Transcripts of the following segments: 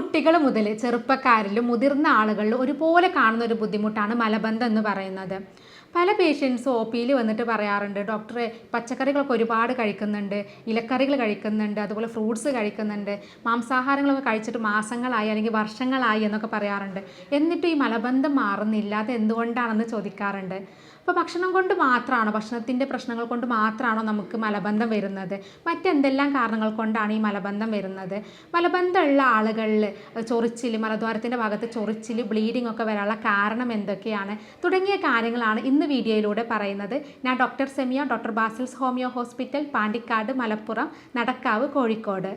കുട്ടികൾ മുതൽ ചെറുപ്പക്കാരിലും മുതിർന്ന ആളുകളിലും ഒരുപോലെ കാണുന്ന ഒരു ബുദ്ധിമുട്ടാണ് മലബന്ധം എന്ന് പറയുന്നത്. പല പേഷ്യൻസ് ഒ പിയിൽ വന്നിട്ട് പറയാറുണ്ട് ഡോക്ടറെ പച്ചക്കറികളൊക്കെ ഒരുപാട് കഴിക്കുന്നുണ്ട് ഇലക്കറികൾ കഴിക്കുന്നുണ്ട് അതുപോലെ ഫ്രൂട്ട്സ് കഴിക്കുന്നുണ്ട് മാംസാഹാരങ്ങളൊക്കെ കഴിച്ചിട്ട് മാസങ്ങളായി അല്ലെങ്കിൽ വർഷങ്ങളായി എന്നൊക്കെ പറയാറുണ്ട്. എന്നിട്ട് ഈ മലബന്ധം മാറുന്നില്ല. അത് എന്തുകൊണ്ടാണെന്ന് ചോദിക്കാറുണ്ട്. അപ്പോൾ ഭക്ഷണം കൊണ്ട് മാത്രമാണോ ഭക്ഷണത്തിന്റെ പ്രശ്നങ്ങൾ കൊണ്ട് മാത്രമാണോ നമുക്ക് മലബന്ധം വരുന്നത്? മറ്റെന്തെല്ലാം കാരണങ്ങൾ കൊണ്ടാണ് ഈ മലബന്ധം വരുന്നത്? മലബന്ധമുള്ള ആളുകളിൽ ചൊറിച്ചിൽ മലദ്വാരത്തിന്റെ ഭാഗത്ത് ചൊറിച്ചിൽ ബ്ലീഡിംഗ് ഒക്കെ വരാനുള്ള കാരണം എന്തൊക്കെയാണ്? തുടങ്ങിയ കാര്യങ്ങളാണ് ഇന്ന് വീഡിയോയിലൂടെ പറയുന്നത്. ഞാൻ doctor Semiya doctor Basil's homeo hospital Pandikkad Malappuram Nadakkavu Kozhikode.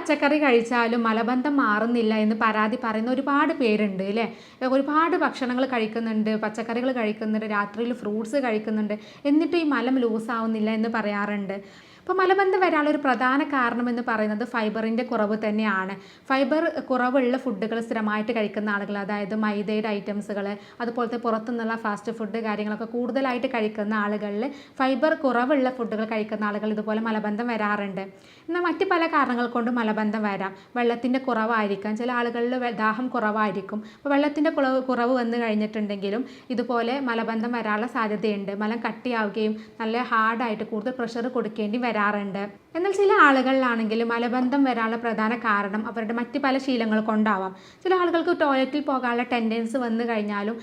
പച്ചക്കറി കഴിച്ചാലും മലബന്ധം മാറുന്നില്ല എന്ന് പരാതി പറയുന്ന ഒരുപാട് പേരുണ്ട് അല്ലേ? ഒരുപാട് ഭക്ഷണങ്ങൾ കഴിക്കുന്നുണ്ട് പച്ചക്കറികൾ കഴിക്കുന്നുണ്ട് രാത്രിയിൽ ഫ്രൂട്ട്സ് കഴിക്കുന്നുണ്ട്. എന്നിട്ടും ഈ മലം ലൂസാവുന്നില്ല എന്ന് പറയാറുണ്ട്. അപ്പോൾ മലബന്ധം വരാനുള്ള ഒരു പ്രധാന കാരണം എന്ന് പറയുന്നത് ഫൈബറിന്റെ കുറവ് തന്നെയാണ്. ഫൈബർ കുറവുള്ള ഫുഡുകൾ സ്ഥിരമായിട്ട് കഴിക്കുന്ന ആളുകൾ അതായത് മൈദയുടെ ഐറ്റംസുകൾ അതുപോലത്തെ പുറത്തുനിന്നുള്ള ഫാസ്റ്റ് ഫുഡ് കാര്യങ്ങളൊക്കെ കൂടുതലായിട്ട് കഴിക്കുന്ന ആളുകളിൽ ഫൈബർ കുറവുള്ള ഫുഡുകൾ കഴിക്കുന്ന ആളുകൾ ഇതുപോലെ മലബന്ധം വരാറുണ്ട്. എന്നാൽ മറ്റ് പല കാരണങ്ങൾ കൊണ്ട് മലബന്ധം വരാം. വെള്ളത്തിന്റെ കുറവായിരിക്കാം. ചില ആളുകളിൽ ദാഹം കുറവായിരിക്കും. അപ്പോൾ വെള്ളത്തിന്റെ കുറവ് കുറവ് വന്നു കഴിഞ്ഞിട്ടുണ്ടെങ്കിലും ഇതുപോലെ മലബന്ധം വരാനുള്ള സാധ്യതയുണ്ട്. മലം കട്ടിയാവുകയും നല്ല ഹാർഡായിട്ട് കൂടുതൽ പ്രഷർ കൊടുക്കേണ്ടി വരാറുണ്ട്. എന്നാൽ ചില ആളുകളിലാണെങ്കിൽ മലബന്ധം വരാനുള്ള പ്രധാന കാരണം അവരുടെ മറ്റ് പല ശീലങ്ങൾ കൊണ്ടാവാം. ചില ആളുകൾക്ക് ടോയ്ലറ്റിൽ പോകാനുള്ള ടെൻഡൻസ് വന്നു കഴിഞ്ഞാലും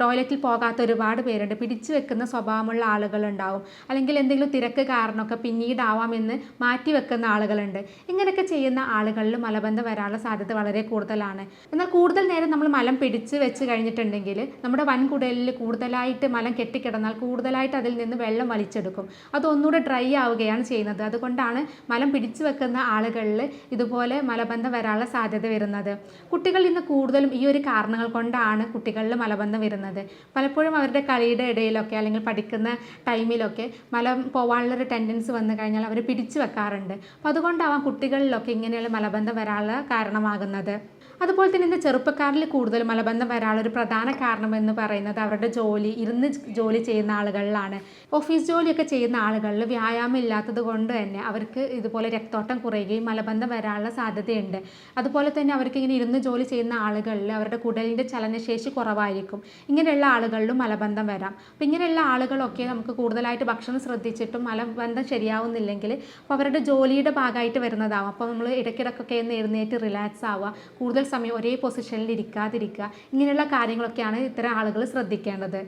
ടോയ്ലറ്റിൽ പോകാത്ത ഒരുപാട് പേരുണ്ട്. പിടിച്ചു വെക്കുന്ന സ്വഭാവമുള്ള ആളുകളുണ്ടാവും. അല്ലെങ്കിൽ എന്തെങ്കിലും തിരക്ക് കാരണമൊക്കെ പിന്നീടാവാമെന്ന് മാറ്റി വെക്കുന്ന ആളുകളുണ്ട്. ഇങ്ങനെയൊക്കെ ചെയ്യുന്ന ആളുകളിൽ മലബന്ധം വരാനുള്ള സാധ്യത വളരെ കൂടുതലാണ്. എന്നാൽ കൂടുതൽ നേരം നമ്മൾ മലം പിടിച്ച് വെച്ച് കഴിഞ്ഞിട്ടുണ്ടെങ്കിൽ നമ്മുടെ വൻകുടലിൽ കൂടുതലായിട്ട് മലം കെട്ടിക്കിടന്നാൽ കൂടുതലായിട്ട് അതിൽ നിന്ന് വെള്ളം വലിച്ചെടുക്കും. അത് ഒന്നുകൂടെ ഡ്രൈ ആവുകയാണ് ചെയ്യുന്നത്. അതുകൊണ്ടാണ് മലം പിടിച്ചു വെക്കുന്ന ആളുകളിൽ ഇതുപോലെ മലബന്ധം വരാനുള്ള സാധ്യത വരുന്നത്. കുട്ടികൾ ഇന്ന് കൂടുതലും ഈ ഒരു കാരണങ്ങൾ കൊണ്ടാണ് കുട്ടികളിൽ മലബന്ധം വരുന്നത്. പലപ്പോഴും അവരുടെ കളിയുടെ ഇടയിലൊക്കെ അല്ലെങ്കിൽ പഠിക്കുന്ന ടൈമിലൊക്കെ മലം പോവാനുള്ളൊരു ടെൻഡൻസ് വന്നു കഴിഞ്ഞാൽ അവർ പിടിച്ചു വെക്കാറുണ്ട്. അപ്പോൾ അതുകൊണ്ടാവാം കുട്ടികളിലൊക്കെ ഇങ്ങനെയുള്ള മലബന്ധം വരാനുള്ള കാരണമാകുന്നത്. അതുപോലെ തന്നെ ഇന്ന് ചെറുപ്പക്കാരിൽ കൂടുതൽ മലബന്ധം വരാനുള്ള ഒരു പ്രധാന കാരണം എന്ന് പറയുന്നത് അവരുടെ ജോലി ഇരുന്ന് ജോലി ചെയ്യുന്ന ആളുകളിലാണ്. ഓഫീസ് ജോലിയൊക്കെ ചെയ്യുന്ന ആളുകളിൽ വ്യായാമം ഇല്ലാത്തത് കൊണ്ട് തന്നെ അവർക്ക് ഇതുപോലെ രക്തോട്ടം കുറയുകയും മലബന്ധം വരാനുള്ള സാധ്യതയുണ്ട്. അതുപോലെ തന്നെ അവർക്ക് ഇങ്ങനെ ഇരുന്ന് ജോലി ചെയ്യുന്ന ആളുകളിൽ അവരുടെ കുടലിന്റെ ചലനശേഷി കുറവായിരിക്കും. ഇങ്ങനെയുള്ള ആളുകളിലും മലബന്ധം വരാം. അപ്പോൾ ഇങ്ങനെയുള്ള ആളുകളൊക്കെ നമുക്ക് കൂടുതലായിട്ട് ഭക്ഷണം ശ്രദ്ധിച്ചിട്ടും മലബന്ധം ശരിയാവുന്നില്ലെങ്കിൽ അപ്പോൾ അവരുടെ ജോലിയുടെ ഭാഗമായിട്ട് വരുന്നതാവും. അപ്പോൾ നമ്മൾ ഇടയ്ക്കിടയ്ക്കൊക്കെ ഒന്ന് എഴുന്നേറ്റ് റിലാക്സ് ആവുക. കൂടുതൽ സമയം ഒരേ പൊസിഷനിൽ ഇരിക്കാതിരിക്കുക. ഇങ്ങനെയുള്ള കാര്യങ്ങളൊക്കെയാണ് ഇത്തരം ആളുകൾ ശ്രദ്ധിക്കേണ്ടത്.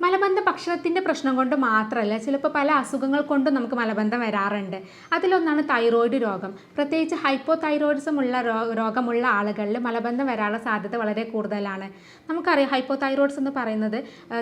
മലബന്ധം ഭക്ഷണത്തിന്റെ പ്രശ്നം കൊണ്ട് മാത്രമല്ല ചിലപ്പോൾ പല അസുഖങ്ങൾ കൊണ്ടും നമുക്ക് മലബന്ധം വരാറുണ്ട്. അതിലൊന്നാണ് തൈറോയിഡ് രോഗം. പ്രത്യേകിച്ച് ഹൈപ്പോ തൈറോയിഡിസം ഉള്ള രോഗമുള്ള ആളുകളിൽ മലബന്ധം വരാനുള്ള സാധ്യത വളരെ കൂടുതലാണ്. നമുക്കറിയാം ഹൈപ്പോ തൈറോയിഡ്സ് എന്ന് പറയുന്നത്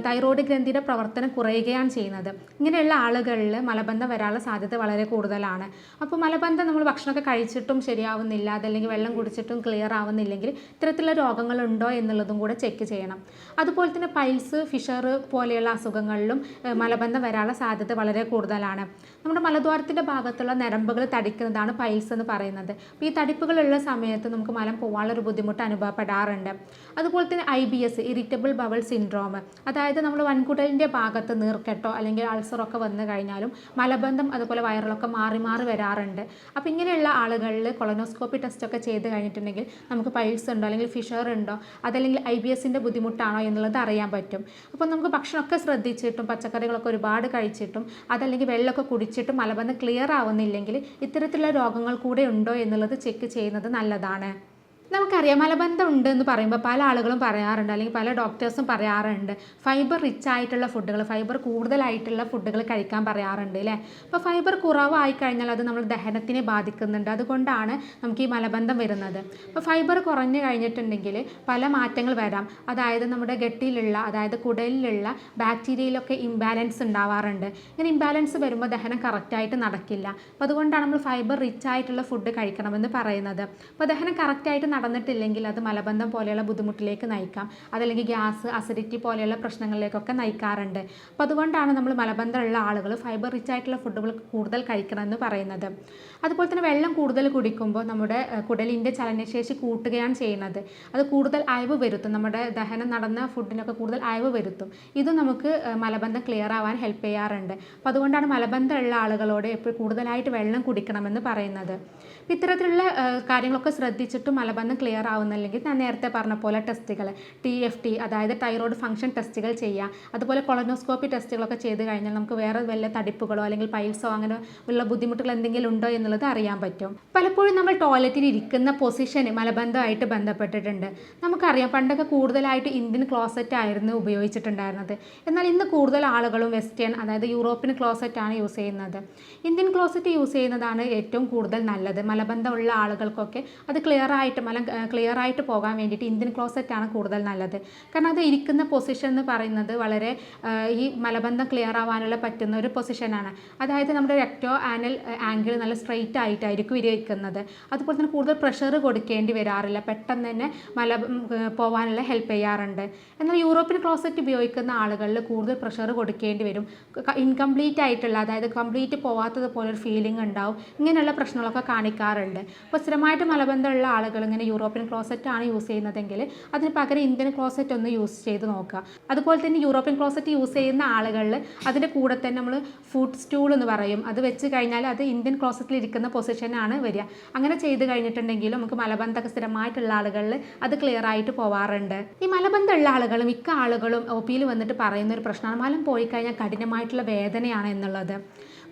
തൈറോയിഡ് ഗ്രന്ഥിയുടെ പ്രവർത്തനം കുറയുകയാണ് ചെയ്യുന്നത്. ഇങ്ങനെയുള്ള ആളുകളിൽ മലബന്ധം വരാനുള്ള സാധ്യത വളരെ കൂടുതലാണ്. അപ്പോൾ മലബന്ധം നമ്മൾ ഭക്ഷണമൊക്കെ കഴിച്ചിട്ടും ശരിയാവുന്നില്ല അതല്ലെങ്കിൽ വെള്ളം കുടിച്ചിട്ടും ക്ലിയർ ആവുന്നില്ലെങ്കിൽ ഇത്തരത്തിലുള്ള രോഗങ്ങളുണ്ടോ എന്നുള്ളതും കൂടെ ചെക്ക് ചെയ്യണം. അതുപോലെ തന്നെ പൈൽസ് ഫിഷർ പോലെയുള്ള അസുഖങ്ങളിലും മലബന്ധം വരാനുള്ള സാധ്യത വളരെ കൂടുതലാണ്. നമ്മുടെ മലദ്വാരത്തിന്റെ ഭാഗത്തുള്ള നരമ്പുകൾ തടിക്കുന്നതാണ് പൈൽസ് എന്ന് പറയുന്നത്. അപ്പോൾ ഈ തടിപ്പുകളുള്ള സമയത്ത് നമുക്ക് മലം പോവാനുള്ള ഒരു ബുദ്ധിമുട്ട് അനുഭവപ്പെടാറുണ്ട്. അതുപോലെ തന്നെ I B S irritable bowel syndrome അതായത് നമ്മൾ വൻകുടലിന്റെ ഭാഗത്ത് നീർക്കെട്ടോ അല്ലെങ്കിൽ അൾസറൊക്കെ വന്നു കഴിഞ്ഞാലും മലബന്ധം അതുപോലെ വയറിളൊക്കെ മാറി മാറി വരാറുണ്ട്. അപ്പോൾ ഇങ്ങനെയുള്ള ആളുകളിൽ കൊളനോസ്കോപ്പി ടെസ്റ്റൊക്കെ ചെയ്ത് കഴിഞ്ഞിട്ടുണ്ടെങ്കിൽ നമുക്ക് പൈൽസ് ഉണ്ടോ അല്ലെങ്കിൽ ഫിഷർ ഉണ്ടോ അതല്ലെങ്കിൽ ഐ ബി എസിന്റെ ബുദ്ധിമുട്ടാണോ എന്നുള്ളത് അറിയാൻ പറ്റും. അപ്പോൾ നമുക്ക് ഭക്ഷണമൊക്കെ ശ്രദ്ധിച്ചിട്ടും പച്ചക്കറികളൊക്കെ ഒരുപാട് കഴിച്ചിട്ടും അതല്ലെങ്കിൽ വെള്ളമൊക്കെ കുടിച്ചിട്ടും മലബന്ധം ക്ലിയർ ആവുന്നില്ലെങ്കിൽ ഇത്തരത്തിലുള്ള രോഗങ്ങൾ കൂടെ ഉണ്ടോ എന്നുള്ളത് ചെക്ക് ചെയ്യുന്നത് നല്ലതാണ്. നമുക്കറിയാം മലബന്ധം ഉണ്ട് എന്ന് പറയുമ്പോൾ പല ആളുകളും പറയാറുണ്ട് അല്ലെങ്കിൽ പല ഡോക്ടേഴ്സും പറയാറുണ്ട്. ഫൈബർ റിച്ച് ആയിട്ടുള്ള ഫുഡുകൾ ഫൈബർ കൂടുതലായിട്ടുള്ള ഫുഡുകൾ കഴിക്കാൻ പറയാറുണ്ട് അല്ലേ അപ്പോൾ ഫൈബർ കുറവായി കഴിഞ്ഞാൽ അത് നമ്മൾ ദഹനത്തിനെ ബാധിക്കുന്നുണ്ട്. അതുകൊണ്ടാണ് നമുക്ക് ഈ മലബന്ധം വരുന്നത്. അപ്പോൾ ഫൈബർ കുറഞ്ഞു കഴിഞ്ഞിട്ടുണ്ടെങ്കിൽ പല മാറ്റങ്ങൾ വരാം. അതായത് നമ്മുടെ ഗട്ടിയിലുള്ള അതായത് കുടലിലുള്ള ബാക്ടീരിയയിലൊക്കെ ഇംബാലൻസ് ഉണ്ടാവാറുണ്ട്. ഇങ്ങനെ ഇംബാലൻസ് വരുമ്പോൾ ദഹനം കറക്റ്റായിട്ട് നടക്കില്ല. അപ്പോൾ അതുകൊണ്ടാണ് നമ്മൾ ഫൈബർ റിച്ച് ആയിട്ടുള്ള ഫുഡ് കഴിക്കണമെന്ന് പറയുന്നത്. അപ്പോൾ ദഹനം കറക്റ്റായിട്ട് നടന്നിട്ടില്ലെങ്കിൽ അത് മലബന്ധം പോലെയുള്ള ബുദ്ധിമുട്ടിലേക്ക് നയിക്കാം. അതല്ലെങ്കിൽ ഗ്യാസ് അസിഡിറ്റി പോലെയുള്ള പ്രശ്നങ്ങളിലേക്കൊക്കെ നയിക്കാറുണ്ട്. അപ്പോൾ അതുകൊണ്ടാണ് നമ്മൾ മലബന്ധമുള്ള ആളുകൾ ഫൈബർ റിച്ച് ആയിട്ടുള്ള ഫുഡുകൾ കൂടുതൽ കഴിക്കണമെന്ന് പറയുന്നത്. അതുപോലെ തന്നെ വെള്ളം കൂടുതൽ കുടിക്കുമ്പോൾ നമ്മുടെ കുടലിന്റെ ചലനശേഷി കൂട്ടുകയാണ് ചെയ്യുന്നത്. അത് കൂടുതൽ അയവ് വരുത്തും. നമ്മുടെ ദഹനം നടന്ന ഫുഡിനൊക്കെ കൂടുതൽ അയവ് വരുത്തും. ഇത് നമുക്ക് മലബന്ധം ക്ലിയർ ആവാൻ ഹെൽപ്പ് ചെയ്യാറുണ്ട്. അപ്പോൾ അതുകൊണ്ടാണ് മലബന്ധമുള്ള ആളുകളോട് എപ്പോഴും കൂടുതലായിട്ട് വെള്ളം കുടിക്കണമെന്ന് പറയുന്നത്. ഇത്തരത്തിലുള്ള കാര്യങ്ങളൊക്കെ ശ്രദ്ധിച്ചിട്ട് മലബന്ധം ക്ലിയർ ആവുന്നില്ലെങ്കിൽ ഞാൻ നേരത്തെ പറഞ്ഞ പോലെ ടെസ്റ്റുകൾ ടി എഫ് ടി അതായത് തൈറോയ്ഡ് ഫംഗ്ഷൻ ടെസ്റ്റുകൾ ചെയ്യുക അതുപോലെ കൊളനോസ്കോപ്പി ടെസ്റ്റുകളൊക്കെ ചെയ്ത് കഴിഞ്ഞാൽ നമുക്ക് വേറെ വല്ല തടിപ്പുകളോ അല്ലെങ്കിൽ പൈൽസോ അങ്ങനെ ഉള്ള ബുദ്ധിമുട്ടുകൾ എന്തെങ്കിലും ഉണ്ടോ എന്നുള്ളത് അറിയാൻ പറ്റും. പലപ്പോഴും നമ്മൾ ടോയ്ലറ്റിൽ ഇരിക്കുന്ന പൊസിഷന് മലബന്ധമായിട്ട് ബന്ധപ്പെട്ടിട്ടുണ്ട്. നമുക്കറിയാം പണ്ടൊക്കെ കൂടുതലായിട്ട് ഇന്ത്യൻ ക്ലോസറ്റ് ആയിരുന്നു ഉപയോഗിച്ചിട്ടുണ്ടായിരുന്നത്. എന്നാൽ ഇന്ന് കൂടുതൽ ആളുകളും വെസ്റ്റേൺ അതായത് യൂറോപ്യൻ ക്ലോസറ്റ് ആണ് യൂസ് ചെയ്യുന്നത്. ഇന്ത്യൻ ക്ലോസറ്റ് യൂസ് ചെയ്യുന്നതാണ് ഏറ്റവും കൂടുതൽ നല്ലത്. മലബന്ധമുള്ള ആളുകൾക്കൊക്കെ അത് ക്ലിയർ ആയിട്ട് മല ക്ലിയർ ആയിട്ട് പോകാൻ വേണ്ടിയിട്ട് ഇന്ത്യൻ ക്ലോസറ്റ് ആണ് കൂടുതൽ നല്ലത്. കാരണം അത് ഇരിക്കുന്ന പൊസിഷൻ എന്ന് പറയുന്നത് വളരെ ഈ മലബന്ധം ക്ലിയർ ആവാനുള്ള പറ്റുന്ന ഒരു പൊസിഷനാണ് അതായത് നമ്മുടെ റെക്റ്റോ ആനൽ ആംഗിൾ നല്ല സ്ട്രെയിറ്റ് ആയിട്ടായിരിക്കും ഇരിക്കുന്നത്. അതുപോലെ തന്നെ കൂടുതൽ പ്രഷർ കൊടുക്കേണ്ടി വരാറില്ല. പെട്ടെന്ന് തന്നെ മല പോകാനുള്ള ഹെൽപ്പ് ചെയ്യാറുണ്ട്. എന്നാൽ യൂറോപ്യൻ ക്ലോസറ്റ് ഉപയോഗിക്കുന്ന ആളുകളിൽ കൂടുതൽ പ്രഷർ കൊടുക്കേണ്ടി വരും. ഇൻകംപ്ലീറ്റ് ആയിട്ടുള്ള അതായത് കംപ്ലീറ്റ് പോവാത്തത് പോലെ ഒരു ഫീലിംഗ് ഉണ്ടാവും. ഇങ്ങനെയുള്ള പ്രശ്നങ്ങളൊക്കെ കാണിക്കാറുണ്ട് അപ്പോൾ സ്ഥിരമായിട്ട് മലബന്ധമുള്ള ആളുകൾ ഇങ്ങനെ യൂറോപ്യൻ ക്ലോസറ്റ് ആണ് യൂസ് ചെയ്യുന്നതെങ്കിൽ അതിന് പകരം ഇന്ത്യൻ ക്ലോസറ്റ് ഒന്ന് യൂസ് ചെയ്ത് നോക്കുക. അതുപോലെ തന്നെ യൂറോപ്യൻ ക്ലോസറ്റ് യൂസ് ചെയ്യുന്ന ആളുകളിൽ അതിന്റെ കൂടെ തന്നെ നമ്മൾ ഫുഡ് സ്റ്റൂൾ എന്ന് പറയും. അത് വെച്ച് കഴിഞ്ഞാൽ അത് ഇന്ത്യൻ ക്ലോസറ്റിൽ ഇരിക്കുന്ന പൊസിഷനാണ് വരിക. അങ്ങനെ ചെയ്ത് കഴിഞ്ഞിട്ടുണ്ടെങ്കിൽ നമുക്ക് മലബന്ധമൊക്കെ സ്ഥിരമായിട്ടുള്ള ആളുകളിൽ അത് ക്ലിയർ ആയിട്ട് പോവാറുണ്ട്. ഈ മലബന്ധമുള്ള ആളുകൾ മിക്ക ആളുകളും ഒ പിയിൽ വന്നിട്ട് പറയുന്ന ഒരു പ്രശ്നമാണ്. മലം പോയി കഴിഞ്ഞാൽ കഠിനമായിട്ടുള്ള വേദനയാണ് എന്നുള്ളത്.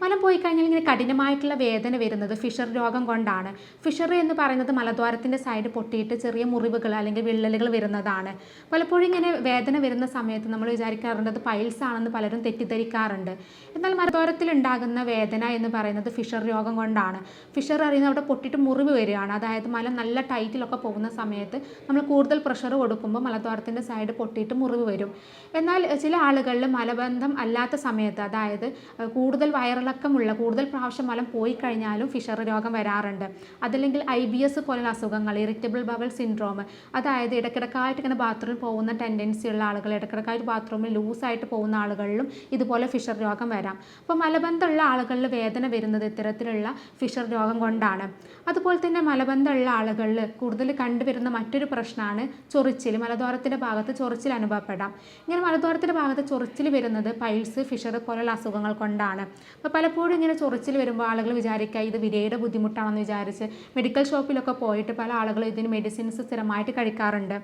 മലം പോയി കഴിഞ്ഞാൽ ഇങ്ങനെ കഠിനമായിട്ടുള്ള വേദന വരുന്നത് ഫിഷർ രോഗം കൊണ്ടാണ്. ഫിഷർ എന്ന് പറയുന്നത് മലദ്വാരത്തിന്റെ സൈഡ് പൊട്ടിയിട്ട് ചെറിയ മുറിവുകൾ അല്ലെങ്കിൽ വിള്ളലുകൾ വരുന്നതാണ്. പലപ്പോഴും ഇങ്ങനെ വേദന വരുന്ന സമയത്ത് നമ്മൾ വിചാരിക്കാറുണ്ട് അത് പൈൽസ് ആണെന്ന് പലരും തെറ്റിദ്ധരിക്കാറുണ്ട്. എന്നാൽ മലദ്വാരത്തിൽ ഉണ്ടാകുന്ന വേദന എന്ന് പറയുന്നത് ഫിഷർ രോഗം കൊണ്ടാണ്. ഫിഷർ അറിയുന്നത് അവിടെ പൊട്ടിയിട്ട് മുറിവ് വരികയാണ്. അതായത് മലം നല്ല ടൈറ്റിലൊക്കെ പോകുന്ന സമയത്ത് നമ്മൾ കൂടുതൽ പ്രഷർ കൊടുക്കുമ്പോൾ മലദ്വാരത്തിന്റെ സൈഡ് പൊട്ടിയിട്ട് മുറിവ് വരും. എന്നാൽ ചില ആളുകളിൽ മലബന്ധം അല്ലാത്ത സമയത്ത് അതായത് കൂടുതൽ കൂടുതൽ വയറിളക്കമുള്ള കൂടുതൽ പ്രാവശ്യം മലം പോയി കഴിഞ്ഞാലും ഫിഷർ രോഗം വരാറുണ്ട്. അതല്ലെങ്കിൽ ഐ ബി എസ് പോലുള്ള അസുഖങ്ങൾ ഇറിറ്റബിൾ ബവൽ സിൻഡ്രോം അതായത് ഇടയ്ക്കിടക്കായിട്ട് ഇങ്ങനെ ബാത്റൂമിൽ പോകുന്ന ടെൻഡൻസി ഉള്ള ആളുകൾ ഇടയ്ക്കിടക്കായിട്ട് ബാത്റൂമിൽ ലൂസായിട്ട് പോകുന്ന ആളുകളിലും ഇതുപോലെ ഫിഷർ രോഗം വരാം. അപ്പോൾ മലബന്ധമുള്ള ആളുകളിൽ വേദന വരുന്നത് ഇത്തരത്തിലുള്ള ഫിഷർ രോഗം കൊണ്ടാണ്. അതുപോലെ തന്നെ മലബന്ധമുള്ള ആളുകളിൽ കൂടുതൽ കണ്ടുവരുന്ന മറ്റൊരു പ്രശ്നമാണ് ചൊറിച്ചിൽ. മലദ്വാരത്തിന്റെ ഭാഗത്ത് ചൊറിച്ചിൽ അനുഭവപ്പെടാം. ഇങ്ങനെ മലദ്വാരത്തിന്റെ ഭാഗത്ത് ചൊറിച്ചിൽ വരുന്നത് പൈൽസ് ഫിഷർ പോലുള്ള അസുഖങ്ങൾ കൊണ്ടാണ്. അപ്പോൾ പലപ്പോഴും ഇങ്ങനെ ചൊറിച്ചിൽ വരുമ്പോൾ ആളുകൾ വിചാരിക്കുക ഇത് വിരയുടെ ബുദ്ധിമുട്ടാണെന്ന് വിചാരിച്ച് മെഡിക്കൽ ഷോപ്പിലൊക്കെ പോയിട്ട് പല ആളുകളും ഇതിന് മെഡിസിൻസ് സ്ഥിരമായിട്ട് കഴിക്കാറുണ്ട്.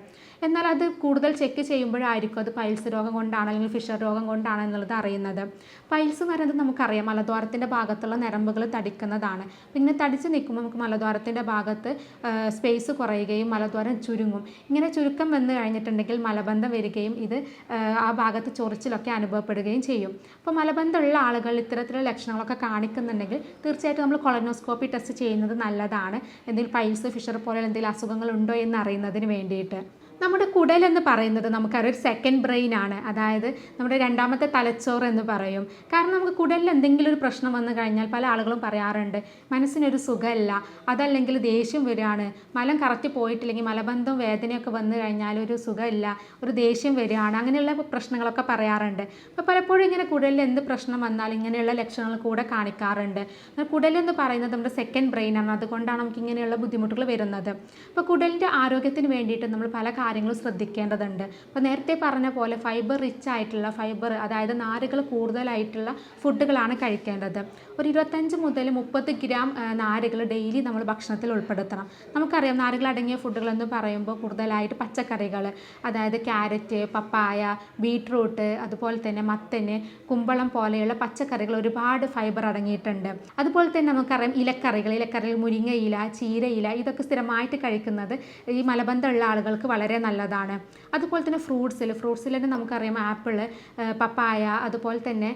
എന്നാൽ അത് കൂടുതൽ ചെക്ക് ചെയ്യുമ്പോഴായിരിക്കും അത് പൈൽസ് രോഗം കൊണ്ടാണ് അല്ലെങ്കിൽ ഫിഷർ രോഗം കൊണ്ടാണ് എന്നുള്ളത് അറിയുന്നത്. പൈൽസ് പറയുന്നത് നമുക്കറിയാം മലദ്വാരത്തിന്റെ ഭാഗത്തുള്ള നരമ്പുകൾ തടിക്കുന്നതാണ്. പിന്നെ തടിച്ച് നിൽക്കുമ്പോൾ നമുക്ക് മലദ്വാരത്തിന്റെ ഭാഗത്ത് സ്പേസ് കുറയുകയും മലദ്വാരം ചുരുങ്ങും. ഇങ്ങനെ ചുരുക്കം വന്ന് കഴിഞ്ഞിട്ടുണ്ടെങ്കിൽ മലബന്ധം വരികയും ഇത് ആ ഭാഗത്ത് ചൊറിച്ചിലൊക്കെ അനുഭവപ്പെടുകയും ചെയ്യും. അപ്പോൾ മലബന്ധമുള്ള ആളുകൾ ഇത്തരത്തിലുള്ള ലക്ഷണങ്ങളൊക്കെ കാണിക്കുന്നുണ്ടെങ്കിൽ തീർച്ചയായിട്ടും നമ്മൾ കൊളനോസ്കോപ്പി ടെസ്റ്റ് ചെയ്യുന്നത് നല്ലതാണ്. എന്തെങ്കിലും പൈൽസ് ഫിഷർ പോലെ എന്തെങ്കിലും അസുഖങ്ങൾ ഉണ്ടോ എന്ന് അറിയുന്നതിന് വേണ്ടിയിട്ട്. നമ്മുടെ കുടൽ എന്ന് പറയുന്നത് നമുക്കറിയാം ഒരു സെക്കൻഡ് ബ്രെയിൻ ആണ്. അതായത് നമ്മുടെ രണ്ടാമത്തെ തലച്ചോറ് എന്ന് പറയും. കാരണം നമുക്ക് കുടലിൽ എന്തെങ്കിലും ഒരു പ്രശ്നം വന്നു കഴിഞ്ഞാൽ പല ആളുകളും പറയാറുണ്ട് മനസ്സിനൊരു സുഖമല്ല അതല്ലെങ്കിൽ ദേഷ്യം വരികയാണ്. മലം കറക്റ്റ് പോയിട്ടില്ലെങ്കിൽ മലബന്ധം വേദനയൊക്കെ വന്നു കഴിഞ്ഞാൽ ഒരു സുഖമില്ല ഒരു ദേഷ്യം വരികയാണ്. അങ്ങനെയുള്ള പ്രശ്നങ്ങളൊക്കെ പറയാറുണ്ട്. അപ്പോൾ പലപ്പോഴും ഇങ്ങനെ കുടലിൽ എന്ത് പ്രശ്നം വന്നാൽ ഇങ്ങനെയുള്ള ലക്ഷണങ്ങൾ കൂടെ കാണിക്കാറുണ്ട്. കുടലെന്ന് പറയുന്നത് നമ്മുടെ സെക്കൻഡ് ബ്രെയിൻ ആണ്. അതുകൊണ്ടാണ് നമുക്ക് ഇങ്ങനെയുള്ള ബുദ്ധിമുട്ടുകൾ വരുന്നത്. അപ്പോൾ കുടലിന്റെ ആരോഗ്യത്തിന് വേണ്ടിയിട്ട് നമ്മൾ പല കാര്യങ്ങളും ശ്രദ്ധിക്കേണ്ടതുണ്ട്. അപ്പോൾ നേരത്തെ പറഞ്ഞ പോലെ ഫൈബർ റിച്ച് ആയിട്ടുള്ള ഫൈബർ അതായത് നാരുകൾ കൂടുതലായിട്ടുള്ള ഫുഡുകളാണ് കഴിക്കേണ്ടത്. ഒരു ഇരുപത്തഞ്ച് മുതൽ മുപ്പത് ഗ്രാം നാരുകൾ ഡെയിലി നമ്മൾ ഭക്ഷണത്തിൽ ഉൾപ്പെടുത്തണം. നമുക്കറിയാം നാരുകൾ അടങ്ങിയ ഫുഡുകൾ എന്ന് പറയുമ്പോൾ കൂടുതലായിട്ട് പച്ചക്കറികൾ അതായത് ക്യാരറ്റ് പപ്പായ ബീട്രൂട്ട് അതുപോലെ തന്നെ മത്തന് കുമ്പളം പോലെയുള്ള പച്ചക്കറികൾ ഒരുപാട് ഫൈബർ അടങ്ങിയിട്ടുണ്ട്. അതുപോലെ തന്നെ നമുക്കറിയാം ഇലക്കറികൾ ഇലക്കറികൾ മുരിങ്ങയില ചീരയില ഇതൊക്കെ സ്ഥിരമായിട്ട് കഴിക്കുന്നത് ഈ മലബന്ധമുള്ള ആളുകൾക്ക് വളരെ നല്ലതാണ്. അതുപോലെ തന്നെ ഫ്രൂട്ട്സിൽ ഫ്രൂട്ട്സിൽ തന്നെ നമുക്കറിയാം ആപ്പിൾ പപ്പായ അതുപോലെ തന്നെ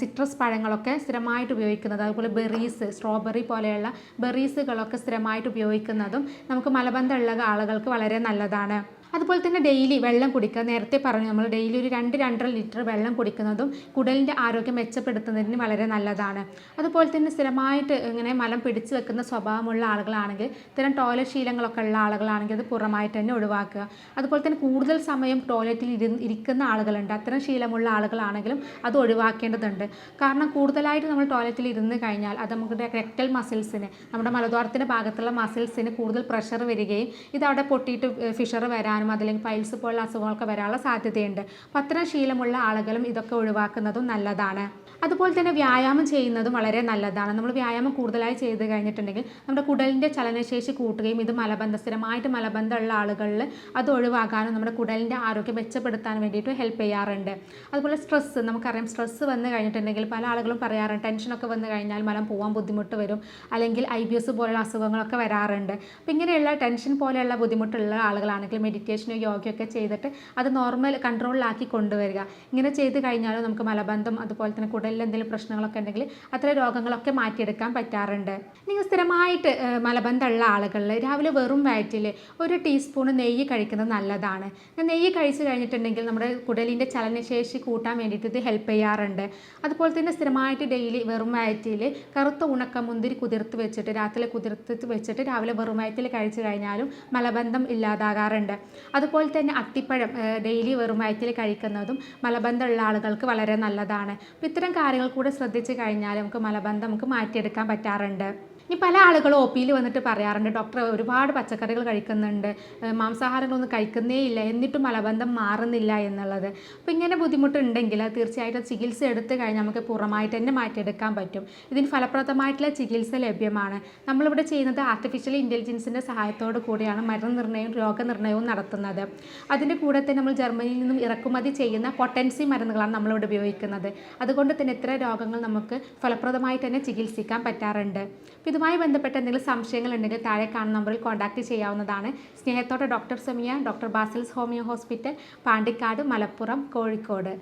സിട്രസ് പഴങ്ങളൊക്കെ സ്ഥിരമായിട്ട് ഉപയോഗിക്കുന്നത്. അതുപോലെ ബെറീസ് സ്ട്രോബെറി പോലെയുള്ള ബെറീസുകളൊക്കെ സ്ഥിരമായിട്ട് ഉപയോഗിക്കുന്നതും നമുക്ക് മലബന്ധമുള്ള ആളുകൾക്ക് വളരെ നല്ലതാണ്. അതുപോലെ തന്നെ ഡെയിലി വെള്ളം കുടിക്കുക. നേരത്തെ പറഞ്ഞു നമ്മൾ ഡെയിലി ഒരു രണ്ട് രണ്ടര ലിറ്റർ വെള്ളം കുടിക്കുന്നതും കുടലിന്റെ ആരോഗ്യം മെച്ചപ്പെടുത്തുന്നതിന് വളരെ നല്ലതാണ്. അതുപോലെ തന്നെ സ്ഥിരമായിട്ട് ഇങ്ങനെ മലം പിടിച്ചു വെക്കുന്ന സ്വഭാവമുള്ള ആളുകളാണെങ്കിൽ ഇത്തരം ടോയ്ലറ്റ് ശീലങ്ങളൊക്കെ ഉള്ള ആളുകളാണെങ്കിൽ അത് പുറമായിട്ട് തന്നെ ഒഴിവാക്കുക. അതുപോലെ തന്നെ കൂടുതൽ സമയം ടോയ്ലറ്റിൽ ഇരു ഇരിക്കുന്ന ആളുകളുണ്ട്. അത്തരം ശീലമുള്ള ആളുകളാണെങ്കിലും അത് ഒഴിവാക്കേണ്ടതുണ്ട്. കാരണം കൂടുതലായിട്ട് നമ്മൾ ടോയ്ലറ്റിൽ ഇരുന്ന് കഴിഞ്ഞാൽ അത് നമുക്ക് റെക്ടൽ മസിൽസിന് നമ്മുടെ മലദ്വാരത്തിന്റെ ഭാഗത്തുള്ള മസിൽസിന് കൂടുതൽ പ്രഷർ വരികയും ഇത് അവിടെ പൊട്ടിയിട്ട് ഫിഷർ വരാനും അതല്ലെങ്കിൽ പൈൽസ് പോലുള്ള അസുഖങ്ങളൊക്കെ വരാനുള്ള സാധ്യതയുണ്ട്. പത്രശീലമുള്ള ശീലമുള്ള ആളുകളും ഇതൊക്കെ ഒഴിവാക്കുന്നതും നല്ലതാണ്. അതുപോലെ തന്നെ വ്യായാമം ചെയ്യുന്നതും വളരെ നല്ലതാണ്. നമ്മൾ വ്യായാമം കൂടുതലായി ചെയ്ത് കഴിഞ്ഞിട്ടുണ്ടെങ്കിൽ നമ്മുടെ കുടലിന്റെ ചലനശേഷി കൂട്ടുകയും ഇത് മലബന്ധ സ്ഥിരമായിട്ട് മലബന്ധമുള്ള ആളുകളിൽ അത് ഒഴിവാക്കാനും നമ്മുടെ കുടലിന്റെ ആരോഗ്യം മെച്ചപ്പെടുത്താൻ വേണ്ടിയിട്ട് ഹെൽപ്പ് ചെയ്യാറുണ്ട്. അതുപോലെ സ്ട്രെസ്സ് നമുക്കറിയാം സ്ട്രെസ്സ് വന്നു കഴിഞ്ഞിട്ടുണ്ടെങ്കിൽ പല ആളുകളും പറയാറുണ്ട് ടെൻഷനൊക്കെ വന്നു കഴിഞ്ഞാൽ മലം പോകാൻ ബുദ്ധിമുട്ട് വരും അല്ലെങ്കിൽ ഐ ബി എസ് പോലുള്ള അസുഖങ്ങളൊക്കെ വരാറുണ്ട്. അപ്പോൾ ഇങ്ങനെയുള്ള ടെൻഷൻ പോലെയുള്ള ബുദ്ധിമുട്ടുള്ള ആളുകളാണെങ്കിൽ മെഡിറ്റേഷനോ യോഗയൊക്കെ ചെയ്തിട്ട് അത് നോർമൽ കൺട്രോളിലാക്കി കൊണ്ടുവരിക. ഇങ്ങനെ ചെയ്ത് കഴിഞ്ഞാൽ നമുക്ക് മലബന്ധം അതുപോലെ തന്നെ കുടലിൽ എന്തെങ്കിലും പ്രശ്നങ്ങളൊക്കെ ഉണ്ടെങ്കിൽ അത്തരം രോഗങ്ങളൊക്കെ മാറ്റിയെടുക്കാൻ പറ്റാറുണ്ട്. നിങ്ങൾ സ്ഥിരമായിട്ട് മലബന്ധമുള്ള ആളുകളിൽ രാവിലെ വെറും വയറ്റിൽ ഒരു ടീസ്പൂൺ നെയ്യ് കഴിക്കുന്നത് നല്ലതാണ്. നെയ്യ് കഴിച്ചു കഴിഞ്ഞിട്ടുണ്ടെങ്കിൽ നമ്മുടെ കുടലിന്റെ ചലനശേഷി കൂട്ടാൻ വേണ്ടിയിട്ട് ഇത് ഹെൽപ്പ് ചെയ്യാറുണ്ട്. അതുപോലെ തന്നെ സ്ഥിരമായിട്ട് ഡെയിലി വെറും വയറ്റിൽ കറുത്ത ഉണക്ക മുന്തിരി കുതിർത്ത് വെച്ചിട്ട് രാത്രി കുതിർത്ത് വെച്ചിട്ട് രാവിലെ വെറും വയറ്റിൽ കഴിച്ചു കഴിഞ്ഞാലും മലബന്ധം ഇല്ലാതാകാറുണ്ട്. അതുപോലെ തന്നെ അത്തിപ്പഴം ഡെയിലി വെറും വയറ്റിൽ കഴിക്കുന്നതും മലബന്ധമുള്ള ആളുകൾക്ക് വളരെ നല്ലതാണ്. അപ്പോൾ ഇത്തരം കാര്യങ്ങൾ കൂടെ ശ്രദ്ധിച്ചു കഴിഞ്ഞാൽ നമുക്ക് മലബന്ധം നമുക്ക് മാറ്റിയെടുക്കാൻ പറ്റാറുണ്ട്. ഇനി പല ആളുകളും ഒ പിയിൽ വന്നിട്ട് പറയാറുണ്ട് ഡോക്ടർ ഒരുപാട് പച്ചക്കറികൾ കഴിക്കുന്നുണ്ട് മാംസാഹാരങ്ങളൊന്നും കഴിക്കുന്നേ ഇല്ല എന്നിട്ടും മലബന്ധം മാറുന്നില്ല എന്നുള്ളത്. അപ്പോൾ ഇങ്ങനെ ബുദ്ധിമുട്ടുണ്ടെങ്കിൽ തീർച്ചയായിട്ടും ചികിത്സ എടുത്ത് കഴിഞ്ഞാൽ നമുക്ക് പുറമായിട്ട് തന്നെ മാറ്റിയെടുക്കാൻ പറ്റും. ഇതിന് ഫലപ്രദമായിട്ടുള്ള ചികിത്സ ലഭ്യമാണ്. നമ്മളിവിടെ ചെയ്യുന്നത് ആർട്ടിഫിഷ്യൽ ഇന്റലിജൻസിന്റെ സഹായത്തോടു കൂടിയാണ് മരുന്ന് നിർണയവും രോഗനിർണയവും നടത്തുന്നത്. അതിന്റെ കൂടെ തന്നെ നമ്മൾ ജർമ്മനിയിൽ നിന്നും ഇറക്കുമതി ചെയ്യുന്ന പൊട്ടൻസി മരുന്നുകളാണ് നമ്മളിവിടെ ഉപയോഗിക്കുന്നത്. അതുകൊണ്ട് തന്നെ ഇത്ര രോഗങ്ങൾ നമുക്ക് ഫലപ്രദമായിട്ട് തന്നെ ചികിത്സിക്കാൻ പറ്റാറുണ്ട്. ഇതുമായി ബന്ധപ്പെട്ട എന്തെങ്കിലും സംശയങ്ങൾ ഉണ്ടെങ്കിൽ താഴെ കാണുന്ന നമ്പറിൽ കോൺടാക്റ്റ് ചെയ്യാവുന്നതാണ്. സ്നേഹത്തോടെ doctor Semiya doctor Basil's homeo hospital Pandikkad Malappuram Kozhikode.